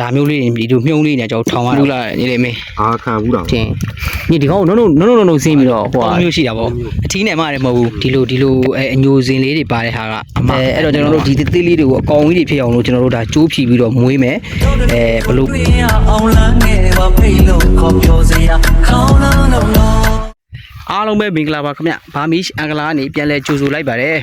ဒါမျိုးလေးဒီလိုမြုံလေးနေကျွန်တော်ထောင်ရဘူးလားညီလေးမေအာခံဘူးတော့တင်ညီဒီကောင်နုံနုံနုံနုံနုံဆင်းပြီးတော့ဟိုမျိုးရှိတာပေါ့အထီးနဲ့မှလည်းမဟုတ်ဘူးဒီလိုဒီလိုအဲအညိုစင်လေးတွေပါတဲ့ဟာကအမအဲအဲ့တော့ကျွန်တော်တို့ဒီသေးသေးလေးတွေကိုအကောင်ကြီးတွေဖြစ်အောင်လို့ကျွန်တော်တို့ဒါကျိုးဖြီပြီးတော့မွေးမယ်အဲဘလို့အောင်လန်းငယ်ပါဖိတ်လို့ခေါ်ပြောစရာခေါင်းလုံးလုံးလုံးအားလုံးပဲမင်္ဂလာပါခင်ဗျဗာမီအင်္ဂလာကနေပြန်လဲကြိုဆိုလိုက်ပါတယ်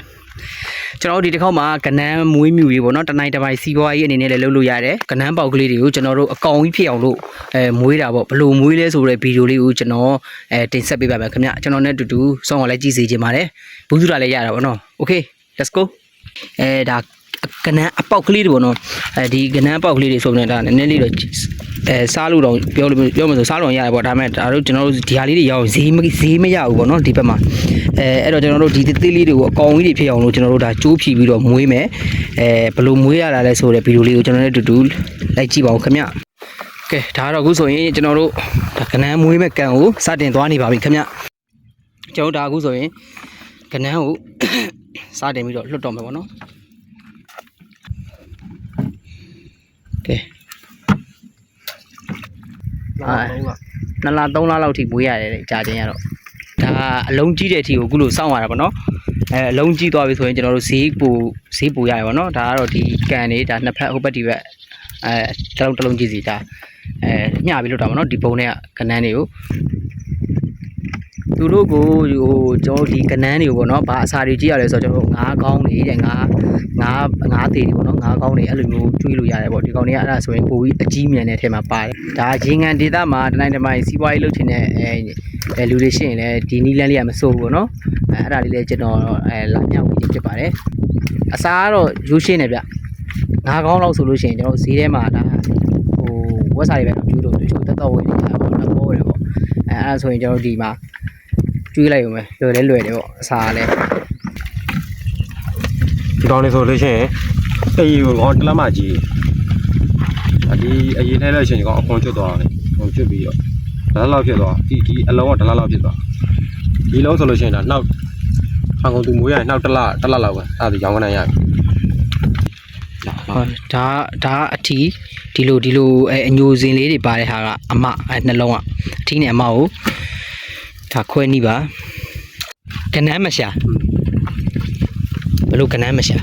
ကျွန်တော်တို့ဒီတစ်ခေါက်မှာကနန်းမွေးမြူရေးပေါ့နော်တနိုင်တစ်ပိုင်းစီးပွားရေးအနေနဲ့လည်းလုပ်လို့ရတယ်ကနန်းပေါက်ကလေးတွေကိုကျွန်တော်တို့အကောင်ကြီးဖြစ်အောင်လို့အဲမွေးတာပေါ့ဘလို့မွေးလဲဆိုတဲ့ဗီဒီယိုလေးကိုကျွန်တော်အဲတင်ဆက်ပေးပါမယ်ခင်ဗျကျွန်တော်နဲ့အတူတူစောင့်အောင်လည်းကြည့်စေချင်ပါတယ်ဘူးစုတာလည်းရတာပေါ့နော် okay let's go အဲဒါကနန်းအပေါက်ကလေးတွေပေါ့နော်အဲဒီကနန်းအပေါက်ကလေးတွေဆိုနေတာနည်းနည်းလေးတော့အဲစားလို့တော့ပြောလို့ပြောမှဆိုစားလို့ရတယ်ပေါ့ဒါပေမဲ့ဒါတို့ကျွန်တော်တို့ဒီဟာလေးတွေရအောင်ဈေးမဈေးမရဘူးပေါ့နော်ဒီဘက်မှာ အဲအဲ့တော့ကျွန်တော်တို့ဒီသေးသေးလေးတွေကိုအကောင်ကြီးတွေဖြစ်အောင်လို့ကျွန်တော်တို့ဒါကျိုးဖြီပြီးတော့မွေးမယ်အဲဘယ်လိုမွေးရတာလဲဆိုတဲ့ဗီဒီယိုလေးကိုကျွန်တော်တို့အတူတူလိုက်ကြည့်ပါဦးခင်ဗျကဲဒါတော့အခုဆိုရင်ကျွန်တော်တို့ဒါကနန်းမွေးမဲ့ကန်ကိုစတင်သွားနေပါပြီခင်ဗျကျွန်တော်တို့ဒါအခုဆိုရင်ကနန်းကိုစတင်ပြီးတော့လွတ်တော့မယ်ပေါ့နော်ကဲအာနှစ်လသုံးလလောက်ထိမွေးရတယ်တဲ့ကြာချင်းရတော့ဒါ အလုံးကြီးတဲ့အထိကိုအခုလိုစောင့်ရတာပေါ့နော်အဲအလုံးကြီးသွားပြီဆိုရင်ကျွန်တော်တို့ဈေးပူဈေးပူရတယ်ပေါ့နော်ဒါကတော့ဒီကန်လေးဒါနှစ်ဖက်ဟိုဘက်ဒီဘက်အဲတစ်လုံးတစ်လုံးကြီးစီဒါအဲမျှပြီးလွတ်တာပေါ့နော်ဒီပုံတွေကကနန်းတွေကို သူတို့ကိုဟိုကျွန်တော်တို့ဒီကနန်းတွေကိုပေါ့နော်ဘာအစာတွေကြည့်ရလဲဆိုတော့ကျွန်တော်တို့ငါးကောင်းတွေတဲ့ငါးငါးငါးသေးတွေပေါ့နော်ငါးကောင်းတွေအဲ့လိုမျိုးကျွေးလို့ရတယ်ပေါ့ဒီကောင်တွေကအဲ့ဒါဆိုရင်ပိုပြီးအကြီးမြန်တဲ့ထဲမှာပါတယ်ဒါရေငန်ဒေတာမှာတနိုင်တစ်မိုင်စီးပွားရေးလုပ်ချင်တဲ့အဲအဲလူတွေရှိရင်လည်းဒီနီးလန်းလေးကမစိုးဘူးပေါ့နော်အဲအဲ့ဒါလေးလည်းကျွန်တော်အဲလာမြောက်ဝင်ခြင်းဖြစ်ပါတယ်အစားကတော့ရိုးရှင်းနေဗျငါးကောင်းလောက်ဆိုလို့ရှိရင်ကျွန်တော်ဈေးထဲမှာဒါဟိုဝက်စာတွေပဲကျွေးလို့တချို့တက်တော့ဝင်နေတာပေါ့နော်ပေါ်တယ်ပေါ့အဲအဲ့ဒါဆိုရင်ကျွန်တော်ဒီမှာ ကျွေးလိုက်ရုံပဲလွယ်လဲလွယ်တယ်ပေါ့အစားလည်းဒီကောင်းလေးဆိုလို့ရှိရင်အေးကိုကောင်းတလက်မကြီးအဒီအရင်ထဲလို့ရှိရင်ဒီကောင်းအခွန်ကျွတ်သွားတယ်အခွန်ကျွတ်ပြီးတော့ဒလလောက်ဖြစ်သွားဒီဒီအလုံးကဒလလောက်ဖြစ်သွားဒီလုံးဆိုလို့ရှိရင်တော့နောက်ခံကုန်သူမွေးရရင်နောက်တစ်လတစ်လလောက်ပဲအဲ့ဒါရောင်းခဏရပြီဟောဒါဒါအထီးဒီလိုဒီလိုအဲအညိုစင်လေးတွေပါတဲ့ဟာကအမအဲနှလုံးကအထီးနဲ့အမကို ဒါခွဲနီးပါကနန်းမရှာဘယ်လိုကနန်းမရှာ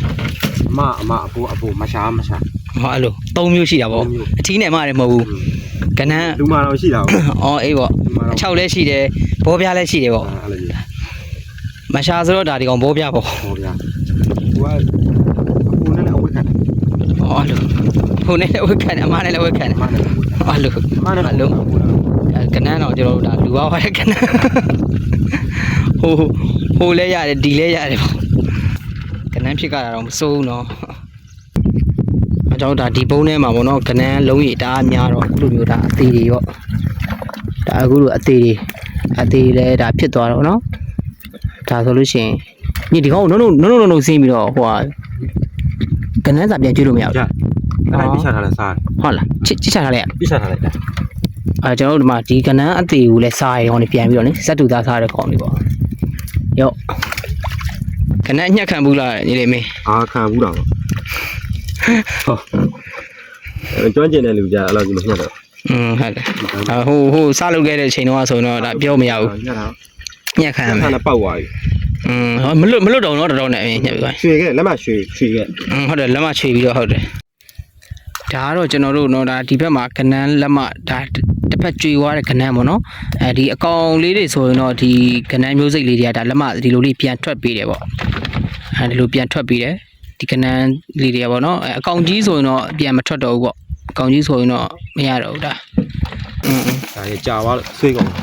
အမအမအဖိုးအဖိုးမရှာမရှာဟောအဲ့လို၃မျိုးရှိတာပေါ့သုံးမျိုးအထီးနဲ့အမလည်းမဟုတ်ဘူးကနန်းလူမာတော့ရှိတာပေါ့အော်အေးပေါ့လူမာတော့အချောက်လည်းရှိတယ်ဘောပြားလည်းရှိတယ်ပေါ့အဲ့လိုကြီးမရှာဆိုတော့ဒါဒီကောင်ဘောပြားပေါ့ဟောဗျာသူကအဖိုးနဲ့လည်းအဝတ်ခံတယ်ဟောအဲ့လိုဟိုနဲ့လည်းဝက်ခံတယ်အမနဲ့လည်းဝက်ခံတယ်အမနဲ့အဲ့လိုအမနဲ့အဲ့လိုအဲ ကနန်းတော့ကျွန်တော်တို့ဒါလူပါပါတဲ့ကနန်းဟိုဟိုလဲရတယ်ဒီလဲရတယ်ပေါ့ကနန်းဖြစ်ကြတာတော့မစိုးဘူးเนาะအကြောင်းဒါဒီပုံးထဲမှာပေါ့နော်ကနန်းလုံးရည်တအားများတော့အခုလိုမျိုးဒါအသေးတွေပေါ့ဒါအခုလိုအသေးတွေအသေးလဲဒါဖြစ်သွားတော့เนาะဒါဆိုလို့ရှိရင်ညဒီကောင်နုံနုံနုံနုံနုံဆင်းပြီးတော့ဟိုဟာကနန်းစာပြန်ကျွေးလို့မရဘူး ကြာအဲ့ဒါပြချထားလဲစား ဟုတ်လားချစ်ချစ်ချထားလိုက်ရ ပြချထားလိုက်တာ အဲကျွန်တော်တို့ဒီမှာဒီကနန်းအသေးကိုလည်းစားရအောင်နေပြန်ပြီးတော့နေစက်တူသားစားတဲ့ကောင်တွေပေါ့ရော့ကနန်းအညက်ခံဘူးလားညီလေးမင်း အာခံဘူးတော့ဟုတ်ကျွမ်းကျင်တဲ့လူကြအဲ့လိုကြီးမညှက်တော့ อืมဟုတ်တယ်အဲဟိုဟိုစားလုပ်ခဲ့တဲ့အချိန်တော့ဆိုရင်တော့ဒါပြောမရဘူး ညှက်တာ ညက်ခံရမယ် ခါနဲ့ပောက်သွားပြီ อืมဟောမလွတ်မလွတ်တော့တော့တော်တော်နဲ့အရင်ညက်ပြီးသွား ရွှေခဲ့လက်မရွှေရွှေခဲ့ อืมဟုတ်တယ်လက်မချွေပြီးတော့ဟုတ်တယ် ဒါကတော့ကျွန်တော်တို့เนาะဒါဒီဘက်မှာကနန်းလက်မဒါတစ်ဖက်ကျွေသွားတဲ့ကနန်းပေါ့နော်အဲဒီအကောင်လေးတွေဆိုရင်တော့ဒီကနန်းမျိုးစိတ်လေးတွေကဒါလက်မဒီလိုလေးပြန်ထွက်ပေးတယ်ပေါ့အဲဒီလိုပြန်ထွက်ပေးတယ်ဒီကနန်းလေးတွေကပေါ့နော်အဲအကောင်ကြီးဆိုရင်တော့ပြန်မထွက်တော့ဘူးပေါ့အကောင်ကြီးဆိုရင်တော့မရတော့ဘူးဒါอืม ဒါရကြာသွားလို့ဆွေးကုန် အဲ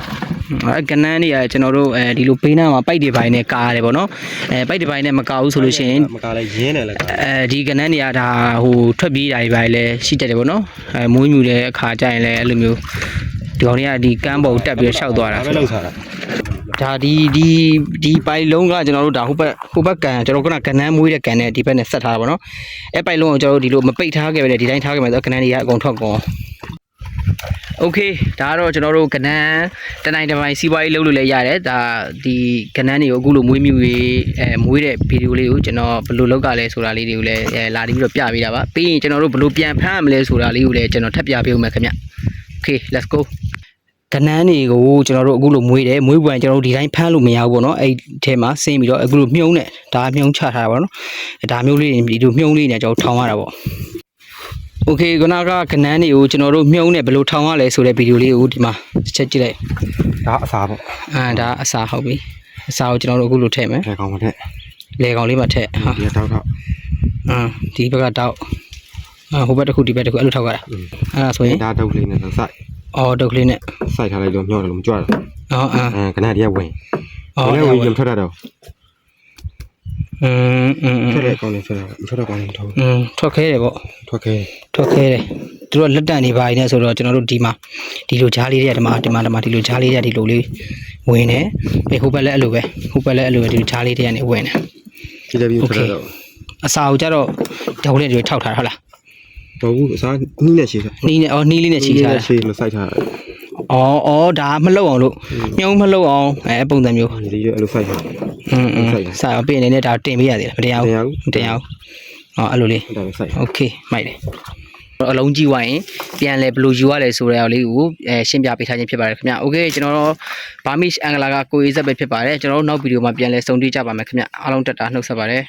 ကနန်းတွေကကျွန်တော်တို့အဲဒီလိုပေးနာမှာပိုက်တွေပိုင်းနဲ့ကားရတယ်ပေါ့နော်အဲပိုက်တွေပိုင်းနဲ့မကားဘူးဆိုလို့ရှိရင်မကလည်းရင်းတယ်လည်းကအဲဒီကနန်းတွေကဒါဟိုထွက်ပြေးတာတွေပါလေရှိတတ်တယ်ပေါ့နော်အဲမွေးမြူတဲ့အခါကျရင်လည်းအဲ့လိုမျိုးဒီကောင်တွေကဒီကမ်းပေါ်တက်ပြီးတော့ရှောက်သွားတာဒါပဲလောက်စားတာဒါဒီဒီဒီပိုင်လုံးကကျွန်တော်တို့ဒါဟိုဘက်ဟိုဘက်ကန်ကျွန်တော်ကကနန်းမွေးတဲ့ကန်နဲ့ဒီဘက်နဲ့ဆက်ထားတာပေါ့နော်အဲပိုင်လုံးကိုကျွန်တော်တို့ဒီလိုမပိတ်ထားခဲ့ပဲလေဒီတိုင်းထားခဲ့မယ်ဆိုတော့ကနန်းတွေကအကုန်ထွက်ကုန် โอเคဒါကတော့ကျွန်တော်တို့ကနန်းတနိုင်တစ်ပိုင်းစီးပွားရေးလုပ်လို့လည်းရတယ်ဒါဒီကနန်းတွေကိုအခုလိုမွေးမြူရေးအဲမွေးတဲ့ဗီဒီယိုလေးကိုကျွန်တော်ဘယ်လိုလုပ်ကြလဲဆိုတာလေးတွေကိုလည်းအဲလာပြီးတော့ပြပေးတာပါပြီးရင်ကျွန်တော်တို့ဘယ်လိုပြန်ဖမ်းရမလဲဆိုတာလေးကိုလည်းကျွန်တော်ထပ်ပြပေးဦးမယ်ခင်ဗျ Okay let's go ကနန်းတွေကိုကျွန်တော်တို့အခုလိုမွေးတယ်မွေးပွန်ကျွန်တော်တို့ဒီတိုင်းဖမ်းလို့မရဘူးပေါ့နော်အဲ့ဒီထဲမှာဆင်းပြီးတော့အခုလိုမြုံနဲ့ဒါမြုံချထားတာပေါ့နော်ဒါမျိုးလေးဒီလိုမြုံလေးနဲ့ကျွန်တော်ထောင်ရတာပေါ့ โอเคခုနကကနန်းတွေကိုကျွန်တော်တို့မြုံနဲ့ဘယ်လိုထောင်ရလဲဆိုတဲ့ဗီဒီယိုလေးကိုဒီမှာတစ်ချက်ကြည့်လိုက် ဒါအစားပေါ့ အာဒါအစာဟုတ်ပြီအစာကိုကျွန်တော်တို့အခုလိုထည့်မယ် ထဲကောင်းပါတဲ့ လေကောင်လေးမှာထည့်ဟာ ဒီတောက်တော့ အာဒီဘက်ကတော့အာဟိုဘက်တစ်ခုဒီဘက်တစ်ခုအဲ့လိုထောက်ရတာအဲ့ဒါဆိုရင် ဒါတုတ်လေးနဲ့စိုက် အော်ဒုတ်ကလေးနဲ့ စိုက်ထားလိုက်တော့မျောတယ်လို့မကြွတာ အော်အာ အဲခဏတည်းကဝင် အော် ဝင် အဲ့ ဝင်ရင်ထွက်တာတော့ อืมอืม ထွက်တဲ့ကောင်းနေထွက်တာထွက်တဲ့ကောင်းနေထောက် อืมထွက်ခဲတယ်ပေါ့ ထွက်ခဲ ထွက်ခဲတယ်သူတို့ကလက်တန့်နေပါနေဆိုတော့ကျွန်တော်တို့ဒီမှာဒီလိုဂျားလေးတွေကဒီမှာဒီမှာဒီမှာဒီလိုဂျားလေးတွေကဒီလိုလေးဝင်နေအဲဟိုဘက်လည်းအဲ့လိုပဲဟိုဘက်လည်းအဲ့လိုပဲဒီလိုဂျားလေးတွေကနေဝင်နေ ကြည့်တယ်ပြီးထွက်တော့ အစာကိုကြတော့ဒေါက်လေးတွေထောက်ထားတာဟုတ်လား တော့ဘူးအစားနီးနဲ့ရှိတာ နီးနဲ့အော်နီးလေးနဲ့ချီထားတာ ရှိလို့စိုက်ထားတာ အော်အော်ဒါမလှုပ်အောင်လို့မြုံမလှုပ်အောင်အဲပုံစံမျိုး ဒီလိုအဲ့လိုစိုက်ထား อืมอืมစာအပြင်အနေနဲ့ဒါတင်ပေးရသေးလားမတင်ရဘူး တရားဘူး မတင်ရဘူးအော်အဲ့လိုလေး ဒါပဲစိုက် โอเคမိုက်တယ်အလုံးကြီးဝိုင်းပြန်လဲဘယ်လိုယူရလဲဆိုတဲ့အလေးကိုအဲရှင်းပြပေးထားခြင်းဖြစ်ပါတယ်ခင်ဗျโอเคကျွန်တော်တို့ဘာမစ်အင်္ဂလာကကိုအေးဇက်ပဲဖြစ်ပါတယ်ကျွန်တော်တို့နောက်ဗီဒီယိုမှာပြန်လဲစုံတွေ့ကြပါမယ်ခင်ဗျအားလုံးတက်တာနှုတ်ဆက်ပါတယ်